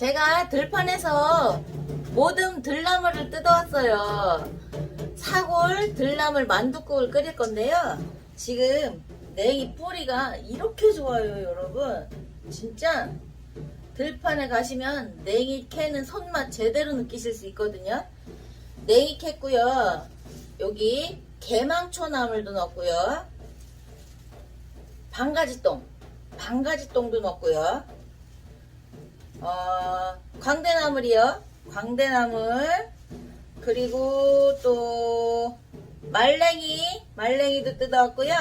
제가 들판에서 모든 들나물을 뜯어왔어요. 사골 들나물 만두국을 끓일 건데요. 지금 냉이 뿌리가 이렇게 좋아요, 여러분. 진짜 들판에 가시면 냉이 캐는 손맛 제대로 느끼실 수 있거든요. 냉이 캤고요. 여기 개망초 나물도 넣었고요. 방가지똥, 방가지똥도 넣었고요. 어, 광대나물이요. 광대나물. 그리고 또 말랭이, 말랭이도 뜯어왔고요.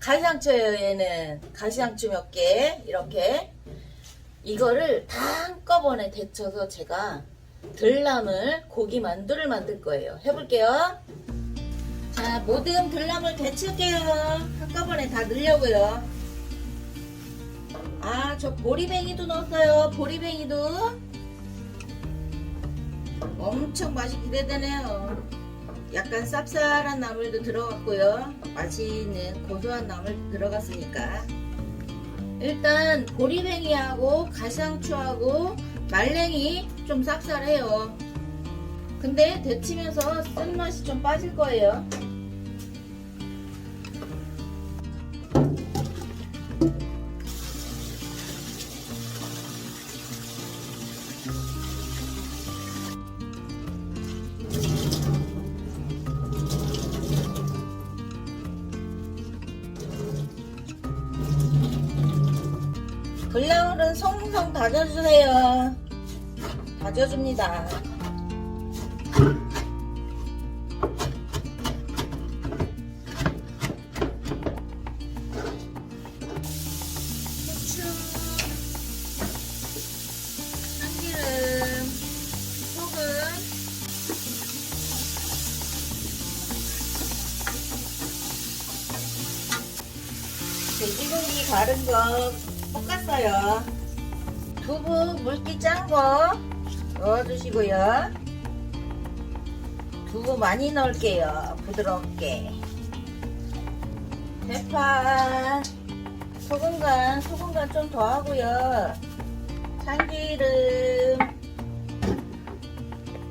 가시상추예요, 얘는. 가시상추 몇 개, 이렇게. 이거를 다 한꺼번에 데쳐서 제가 들나물 고기 만두를 만들 거예요. 해볼게요. 자, 모든 들나물 데칠게요. 한꺼번에 다 넣으려고요. 아, 저 보리뱅이도 넣었어요. 보리뱅이도. 엄청 맛이 기대되네요. 약간 쌉쌀한 나물도 들어갔고요. 맛있는 고소한 나물 들어갔으니까. 일단 보리뱅이하고 가상추하고 말랭이 좀 쌉쌀해요. 근데 데치면서 쓴맛이 좀 빠질 거예요. 불나물은 송송 다져주세요. 다져줍니다. 후추, 참기름, 소금, 돼지고기 가른 거 볶았어요. 두부 물기 짠 거 넣어주시고요. 두부 많이 넣을게요. 부드럽게. 대파, 소금간, 소금간 좀 더 하고요. 참기름,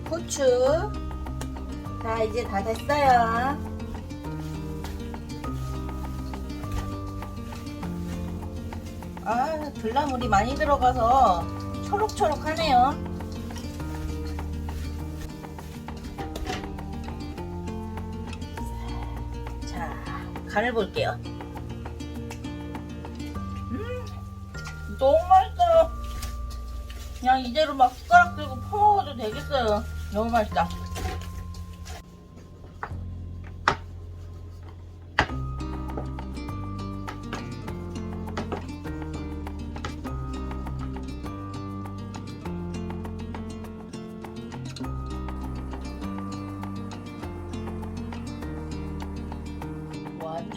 후추. 자, 이제 다 됐어요. 아, 들나물이 많이 들어가서 초록초록하네요. 자, 간을 볼게요. 음, 너무 맛있어요. 그냥 이대로 막 숟가락 들고 퍼먹어도 되겠어요. 너무 맛있다.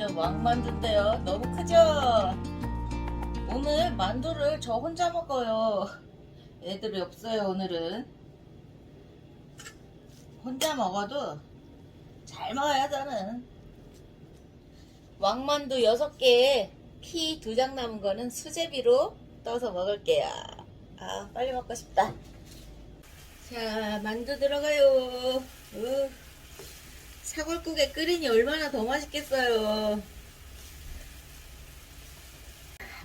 완전 왕만두인데요. 너무 크죠? 오늘 만두를 저 혼자 먹어요. 애들이 없어요, 오늘은. 혼자 먹어도 잘 먹어요, 저는. 왕만두 6개에 피두장 남은 거는 수제비로 떠서 먹을게요. 아, 빨리 먹고 싶다. 자, 만두 들어가요. 으. 사골국에 끓이니 얼마나 더 맛있겠어요.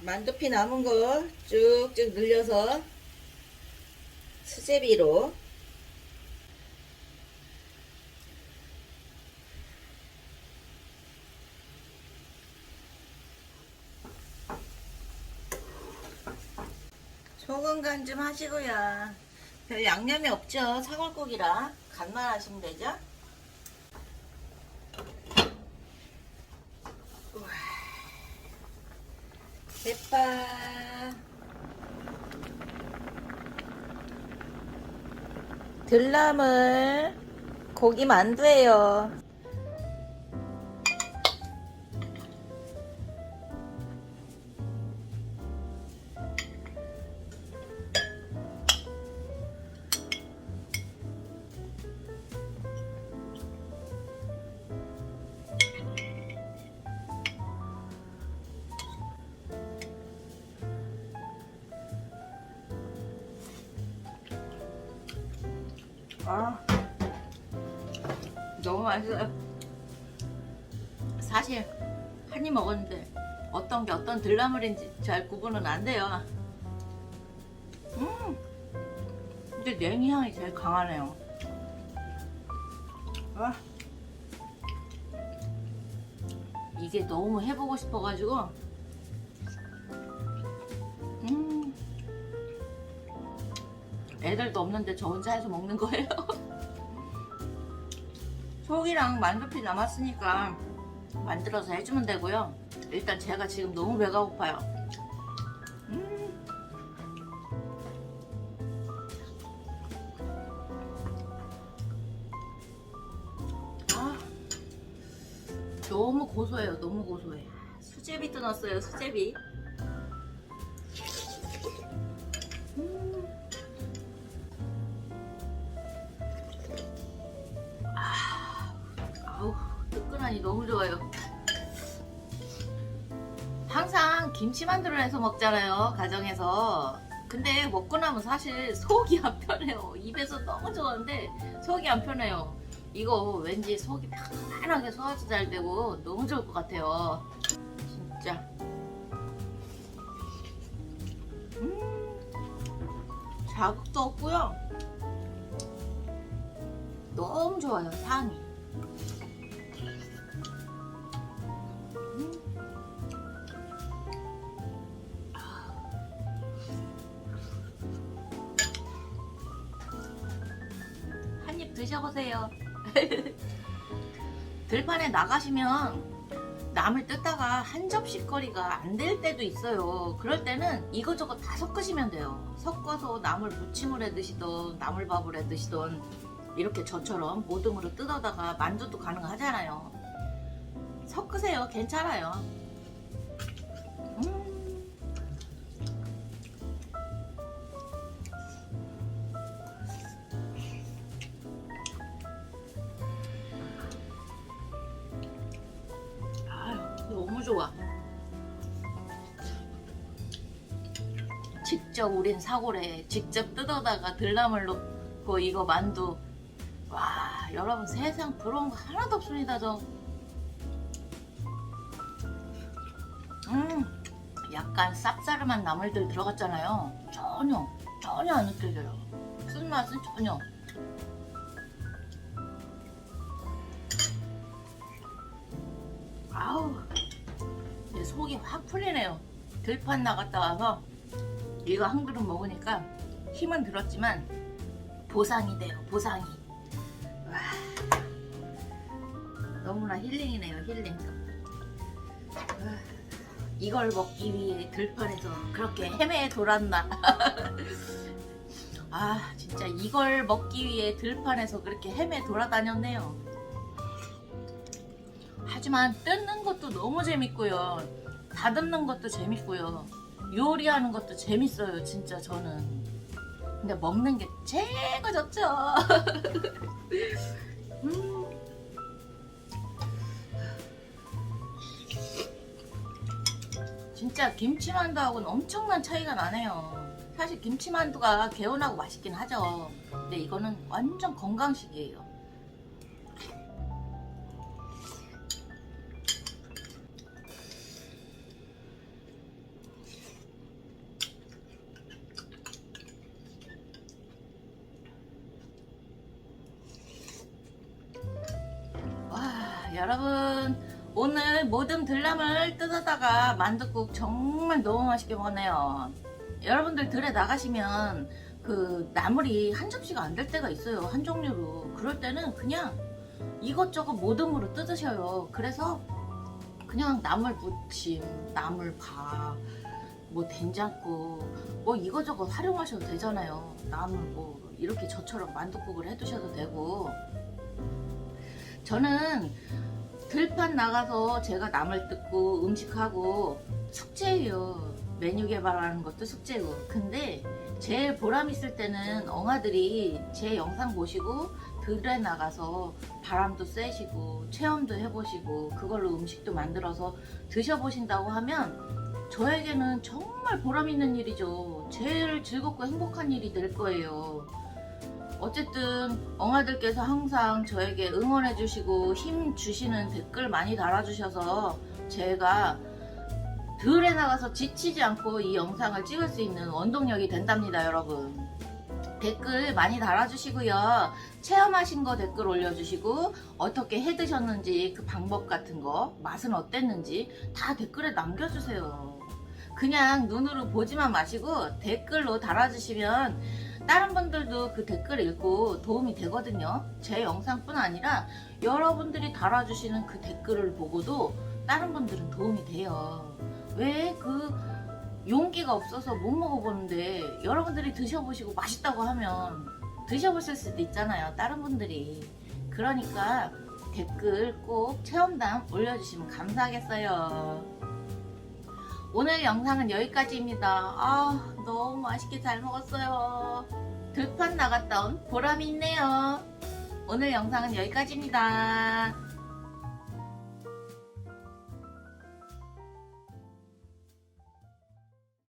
만두피 남은 거 쭉쭉 늘려서 수제비로 소금 간 좀 하시고요. 별 양념이 없죠. 사골국이라 간만 하시면 되죠. 대파 들나물 고기 만두예요. 아 너무 맛있어요. 사실 한 입 먹었는데 어떤 게 어떤 들나물인지 잘 구분은 안 돼요. 음, 근데 냉이 향이 제일 강하네요. 아. 이게 너무 해보고 싶어가지고 애들도 없는데 저 혼자 해서 먹는 거예요 속이랑 만두피 남았으니까 만들어서 해주면 되고요 일단 제가 지금 너무 배가 고파요 음. 아 너무 고소해요. 너무 고소해. 수제비 도 넣었어요. 수제비. 뜨끈하니 너무 좋아요. 항상 김치만두를 해서 먹잖아요. 가정에서. 근데 먹고 나면 사실 속이 안 편해요. 입에서 너무 좋아하는데 속이 안 편해요. 이거 왠지 속이 편안하게 소화도 잘 되고 너무 좋을 것 같아요. 진짜. 음, 자극도 없고요. 너무 좋아요, 향이. 드셔보세요. 들판에 나가시면 남을 뜯다가 한 접시 거리가 안 될 때도 있어요. 그럴 때는 이것저것 다 섞으시면 돼요. 섞어서 나물 무침을 해 드시던 나물밥을 해 드시던 이렇게 저처럼 모듬으로 뜯어다가 만두도 가능하잖아요. 섞으세요. 괜찮아요. 음. 좋아. 직접 우린 사골에 직접 뜯어다가 들나물 넣고 이거 만두. 와, 여러분 세상 부러운 거 하나도 없습니다, 저. 음, 약간 쌉싸름한 나물들 들어갔잖아요. 전혀, 전혀 안 느껴져요. 쓴맛은 전혀. 아우, 내 속이 확 풀리네요. 들판 나갔다 와서 이거 한 그릇 먹으니까 힘은 들었지만 보상이 돼요, 보상이. 와, 너무나 힐링이네요, 힐링. 와, 이걸 먹기 위해 들판에서 그렇게 헤매 돌았나. 아, 진짜 이걸 먹기 위해 들판에서 그렇게 헤매 돌아다녔네요. 하지만 뜯는 것도 너무 재밌고요. 다듬는 것도 재밌고요. 요리하는 것도 재밌어요, 진짜 저는. 근데 먹는 게 최고 좋죠. 음. 진짜 김치만두하고는 엄청난 차이가 나네요. 사실 김치만두가 개운하고 맛있긴 하죠. 근데 이거는 완전 건강식이에요. 여러분 오늘 모든 들나물 뜯어다가 만둣국 정말 너무 맛있게 먹었네요. 여러분들 들에 나가시면 그 나물이 한 접시가 안 될 때가 있어요. 한 종류로. 그럴 때는 그냥 이것저것 모듬으로 뜯으셔요. 그래서 그냥 나물 무침, 나물 밥, 뭐 된장국, 뭐 이것저것 활용하셔도 되잖아요. 나물 뭐 이렇게 저처럼 만둣국을 해두셔도 되고. 저는 들판 나가서 제가 남을 뜯고 음식하고 숙제예요. 메뉴 개발하는 것도 숙제고. 근데 제일 보람 있을 때는 엉아들이 제 영상 보시고 들에 나가서 바람도 쐬시고 체험도 해보시고 그걸로 음식도 만들어서 드셔보신다고 하면 저에게는 정말 보람 있는 일이죠. 제일 즐겁고 행복한 일이 될 거예요. 어쨌든 엉아들께서 항상 저에게 응원해 주시고 힘 주시는 댓글 많이 달아주셔서 제가 들에 나가서 지치지 않고 이 영상을 찍을 수 있는 원동력이 된답니다, 여러분. 댓글 많이 달아주시고요. 체험하신 거 댓글 올려주시고 어떻게 해 드셨는지 그 방법 같은 거 맛은 어땠는지 다 댓글에 남겨주세요. 그냥 눈으로 보지만 마시고 댓글로 달아주시면 다른 분들도 그 댓글 읽고 도움이 되거든요. 제 영상뿐 아니라 여러분들이 달아주시는 그 댓글을 보고도 다른 분들은 도움이 돼요. 왜 그 용기가 없어서 못 먹어보는데 여러분들이 드셔보시고 맛있다고 하면 드셔보실 수도 있잖아요. 다른 분들이. 그러니까 댓글 꼭 체험담 올려주시면 감사하겠어요. 오늘 영상은 여기까지입니다. 아, 너무 맛있게 잘 먹었어요. 들판 나갔다 온 보람이 있네요. 오늘 영상은 여기까지입니다.